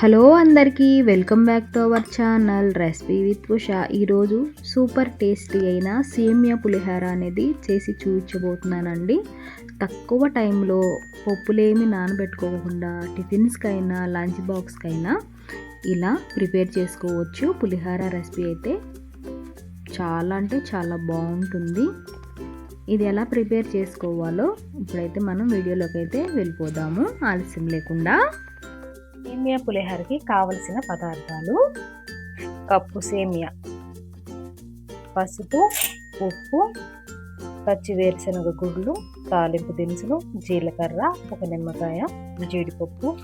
Hello అందరికీ welcome back to our channel recipe with Usha. ఈరోజు super tasty అయిన సేమియా పులిహోర అనేది చేసి చూపించబోతున్నానండి. తక్కువ టైంలో పప్పులేమి నానబెట్టుకోకుండా టిఫిన్స్కైనా లంచ్ బాక్స్కైనా ఇలా ప్రిపేర్ చేసుకోవచ్చు. పులిహోర రెసిపీ అయితే చాలా అంటే చాలా బాగుంటుంది. ఇది ఎలా ప్రిపేర్ చేసుకోవాలో ఇప్పుడైతే మనం వీడియోలోకి అయితే వెళ్ళిపోదాము. ఆలస్యం లేకుండా. సేమియా పులిహోరకి కావలసిన పదార్థాలు కప్పు సేమియా పసుపు ఉప్పు పచ్చి వేరుశనగ గుడ్లు తాలింపు దినుసులు జీలకర్ర ఒక నిమ్మకాయ జీడిపప్పు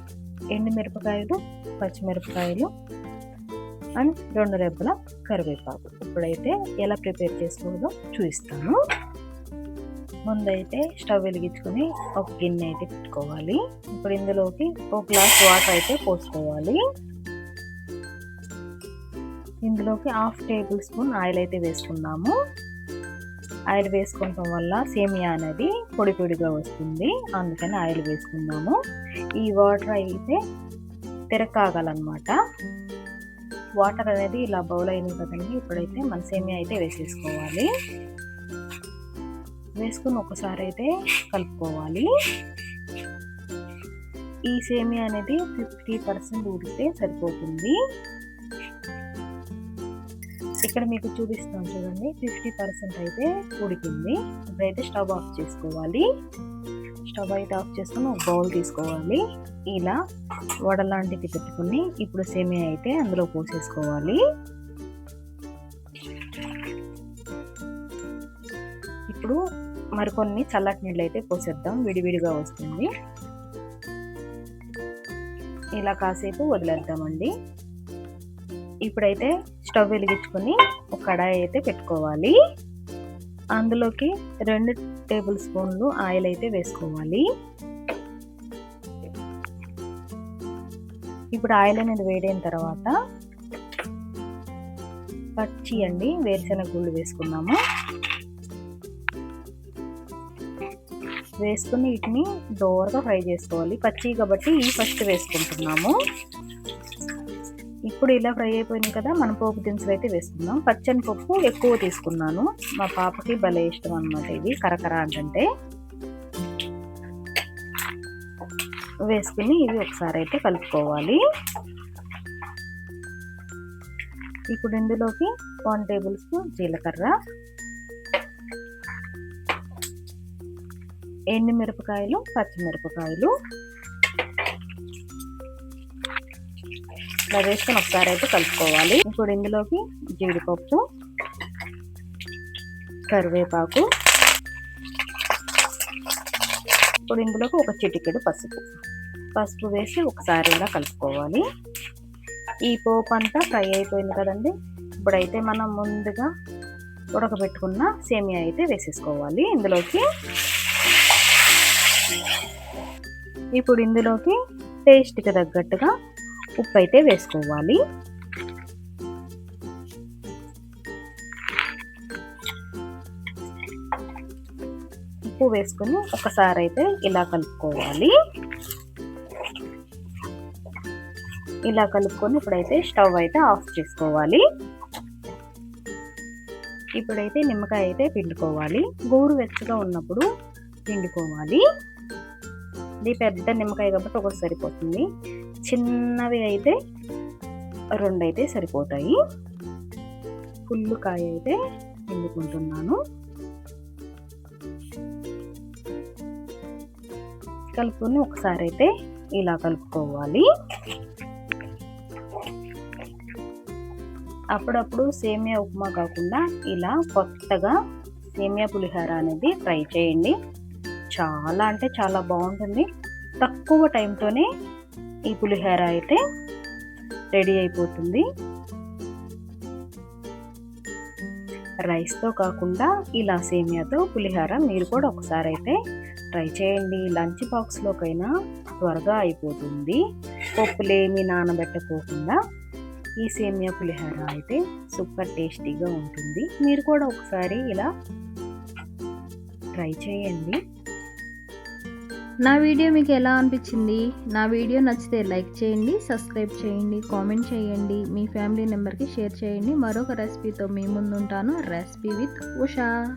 ఎండుమిరపకాయలు పచ్చిమిరపకాయలు అండ్ రెండు రెబ్బల కరివేపాకు. ఇప్పుడైతే ఎలా ప్రిపేర్ చేసుకోవాలో చూపిస్తాను. ముందైతే స్టవ్ వెలిగించుకొని ఒక గిన్నె అయితే పెట్టుకోవాలి. ఇప్పుడు ఇందులోకి ఒక గ్లాస్ వాటర్ అయితే పోసుకోవాలి. ఇందులోకి హాఫ్ టేబుల్ స్పూన్ ఆయిల్ అయితే వేసుకున్నాము ఆయిల్ వేసుకోవడం వల్ల సేమియా అనేది పొడి పొడిగా వస్తుంది. అందుకని ఆయిల్ వేసుకున్నాము ఈ వాటర్ అయితే తిరకాగాలన్నమాట వాటర్ అనేది ఇలా బౌల్ అయింది కదండి ఇప్పుడైతే మన సేమియా అయితే వేసేసుకోవాలి. వేసుకుని ఒకసారి అయితే కలుపుకోవాలి. ఈ సేమియా అనేది ఫిఫ్టీ పర్సెంట్ ఉడితే సరిపోతుంది. ఇక్కడ మీకు చూపిస్తాను చూడండి ఫిఫ్టీ పర్సెంట్ అయితే ఉడికింది. ఇప్పుడైతే స్టవ్ ఆఫ్ చేసుకోవాలి. స్టవ్ అయితే ఆఫ్ చేసుకుని ఒక బౌల్ తీసుకోవాలి. ఇలా వడ లాంటిది పెట్టుకుని ఇప్పుడు సేమియా అయితే అందులో పోసేసుకోవాలి. ఇప్పుడు మరికొన్ని చల్లటి నీళ్ళు అయితే పోసేద్దాం. విడివిడిగా వస్తుంది. ఇలా కాసేపు వదిలేద్దామండి. ఇప్పుడైతే స్టవ్ వెలిగించుకొని ఒక కడాయి అయితే పెట్టుకోవాలి. అందులోకి రెండు టేబుల్ స్పూన్లు ఆయిల్ అయితే వేసుకోవాలి. ఇప్పుడు ఆయిల్ అనేది వేడైన తర్వాత పచ్చి అండి వేరుశెనగ గుళ్ళు వేసుకున్నాము. వేసుకుని వీటిని దోరగా ఫ్రై చేసుకోవాలి. పచ్చి కాబట్టి ఈ ఫస్ట్ వేసుకుంటున్నాము. ఇప్పుడు ఇలా ఫ్రై అయిపోయింది కదా మనం పోపు దినుసులు అయితే వేసుకుందాం. పచ్చని పప్పు ఎక్కువ తీసుకున్నాను. మా పాపకి భలే ఇష్టం అనమాట ఇది కరకర అంటే వేసుకుని ఇవి ఒకసారి అయితే కలుపుకోవాలి. ఇప్పుడు ఇందులోకి వన్ టేబుల్ స్పూన్ జీలకర్ర ఎండు మిరపకాయలు పచ్చిమిరపకాయలు. ఇలా వేసుకొని ఒకసారి అయితే కలుపుకోవాలి. ఇప్పుడు ఇందులోకి జీడిపప్పు కరివేపాకు. ఇప్పుడు ఇందులోకి ఒక చిటికెడు పసుపు. పసుపు వేసి ఒకసారి ఇలా కలుపుకోవాలి. ఈ పోపు అంతా ఫ్రై అయిపోయింది కదండి. ఇప్పుడైతే మనం ముందుగా ఉడకబెట్టుకున్న సేమియా అయితే వేసేసుకోవాలి. ఇందులోకి ఇప్పుడు ఇందులోకి టేస్ట్కి తగ్గట్టుగా ఉప్పు అయితే వేసుకోవాలి. ఉప్పు వేసుకొని ఒకసారి అయితే ఇలా కలుపుకోవాలి. ఇలా కలుపుకొని ఇప్పుడైతే స్టవ్ అయితే ఆఫ్ చేసుకోవాలి. ఇప్పుడైతే నిమ్మకాయ అయితే పిండుకోవాలి. గోరు వెచ్చగా ఉన్నప్పుడు పిండుకోవాలి. ఇది పెద్ద నిమ్మకాయ కాబట్టి ఒకటి సరిపోతుంది. చిన్నవి అయితే రెండు అయితే సరిపోతాయి. ఫుల్ కాయ అయితే పిండుకుంటున్నాను కలుపుకొని ఒకసారి అయితే ఇలా కలుపుకోవాలి. అప్పుడప్పుడు సేమియా ఉప్మా కాకుండా ఇలా కొత్తగా సేమియా పులిహోర అనేది ట్రై చేయండి. చాలా అంటే చాలా బాగుంటుంది. తక్కువ టైంతోనే ఈ పులిహోర అయితే రెడీ అయిపోతుంది. రైస్తో కాకుండా ఇలా సేమియాతో పులిహోర మీరు కూడా ఒకసారి అయితే ట్రై చేయండి. లంచ్ బాక్స్లోకైనా త్వరగా అయిపోతుంది. పప్పులేమి నానబెట్టకోకుండా ఈ సేమియా పులిహోర అయితే సూపర్ టేస్టీగా ఉంటుంది. మీరు కూడా ఒకసారి ఇలా ట్రై చేయండి. నా వీడియో మీకు ఎలా అనిపించింది? నా వీడియో నచ్చితే లైక్ చేయండి సబ్స్క్రైబ్ చేయండి కామెంట్ చేయండి మీ ఫ్యామిలీ నెంబర్కి షేర్ చేయండి. మరొక రెసిపీతో మీ ముందుంటాను. Recipe with Usha.